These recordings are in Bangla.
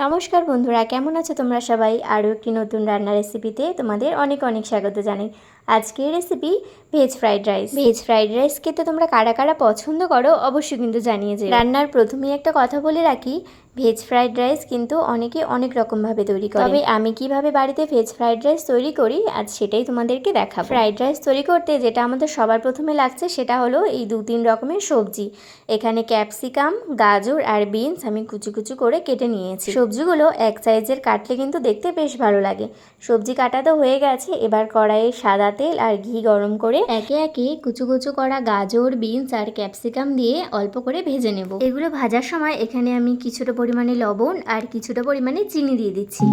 নমস্কার বন্ধুরা কেমন আছো তোমরা সবাই? আরও একটি নতুন রান্নার রেসিপিতে তোমাদের অনেক অনেক স্বাগত জানাই। আজকের recipe veg fried rice veg fried rice খেতে তোমরা কারা কারা পছন্দ করো অবশ্যই কিন্তু জানিয়ে যে রান্নার প্রথমেই একটা কথা বলে রাখি ভেজ ফ্রাইড রাইস কিন্তু অনেকে অনেক রকমভাবে তৈরি করে। তবে আমি কীভাবে বাড়িতে ভেজ ফ্রাইড রাইস তৈরি করি আজ সেটাই তোমাদেরকে দেখাবো। ফ্রাইড রাইস তৈরি করতে যেটা আমাদের সবার প্রথমে লাগছে সেটা হলো এই দু তিন রকমের সবজি। এখানে ক্যাপসিকাম গাজর আর বিনস আমি কুচি কুচি করে কেটে নিয়েছি। সবজিগুলো এক সাইজের কাটলে কিন্তু দেখতে বেশ ভালো লাগে। সবজি কাটা তো হয়ে গেছে এবার কড়াইয়ে সাদা তেল আর ঘি গরম করে একে একে কুচু কুচু করা গাজর বিনস আর ক্যাপসিকাম দিয়ে অল্প করে ভেজে নেব। এগুলো ভাজার সময় এখানে আমি কিছুটা পরিমাণে লবণ আর কিছুটা পরিমাণে চিনি দিয়ে দিচ্ছি।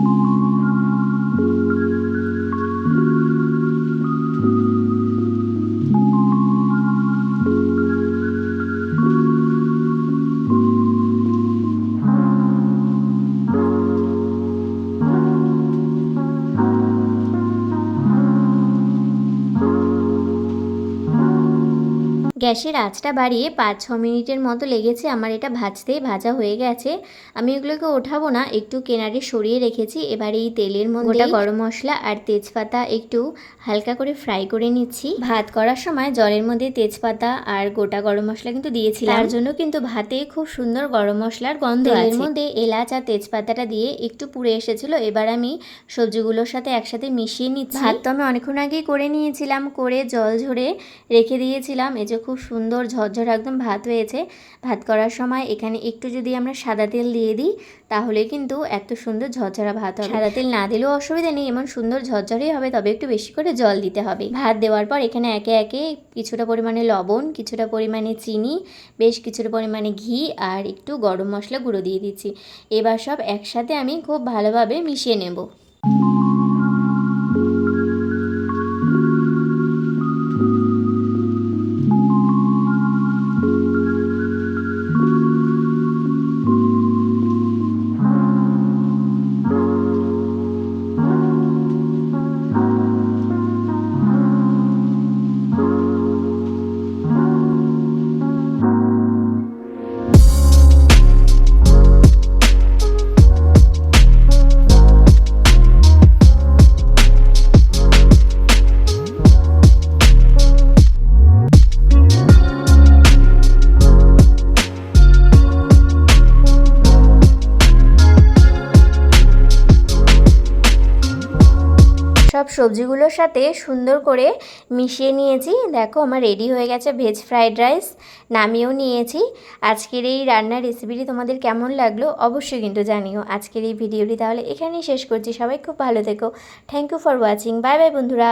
গ্যাসের আঁচটা বাড়িয়ে পাঁচ ছ মিনিটের মতো লেগেছে। আমার এটা ভাজতেই ভাজা হয়ে গেছে। আমি এগুলোকে ওঠাবো না একটু কেনারে সরিয়ে রেখেছি। এবার এই তেলের মধ্যে গোটা গরম মশলা আর তেজপাতা একটু হালকা করে ফ্রাই করে নিচ্ছি। ভাত করার সময় জলের মধ্যে তেজপাতা আর গোটা গরম মশলা কিন্তু দিয়েছিলাম। তার জন্য কিন্তু ভাতে খুব সুন্দর গরম মশলার গন্ধ এর মধ্যে এলাচ আর তেজপাতাটা দিয়ে একটু পুড়ে এসেছিল। এবার আমি সবজিগুলোর সাথে একসাথে মিশিয়ে নিচ্ছি। ভাত তো আমি অনেকক্ষণ আগেই করে নিয়েছিলাম। করে জল ঝরে রেখে দিয়েছিলাম। এই যে খুব সুন্দর ঝরঝর একদম ভাত হয়েছে। ভাত করার সময় এখানে একটু যদি আমরা সাদা তেল দিয়ে দিই, তাহলে কিন্তু এত সুন্দর ঝরঝরা ভাত হবে। সাদা তেল না দিলেও অসুবিধা নেই, এমন সুন্দর ঝরঝরেই হবে, তবে একটু বেশি করে জল দিতে হবে। ভাত দেওয়ার পর এখানে একে একে কিছুটা পরিমাণে লবণ, কিছুটা পরিমাণে চিনি, বেশ কিছুটা পরিমাণে ঘি আর একটু গরম মশলা গুঁড়ো দিয়ে দিচ্ছি। এবার সব একসাথে আমি খুব ভালোভাবে মিশিয়ে নেব। সব সবজিগুলোর সাথে সুন্দর করে মিশিয়ে নিয়েছি। দেখো আমার রেডি হয়ে গেছে ভেজ ফ্রাইড রাইস নামিয়েও নিয়েছি। আজকের এই রান্নার রেসিপিটি তোমাদের কেমন লাগল অবশ্যই কিন্তু জানিও। আজকের এই ভিডিওটি তাহলে এখানেই শেষ করছি। সবাই খুব ভালো থেকো। Thank you for watching bye bye বন্ধুরা।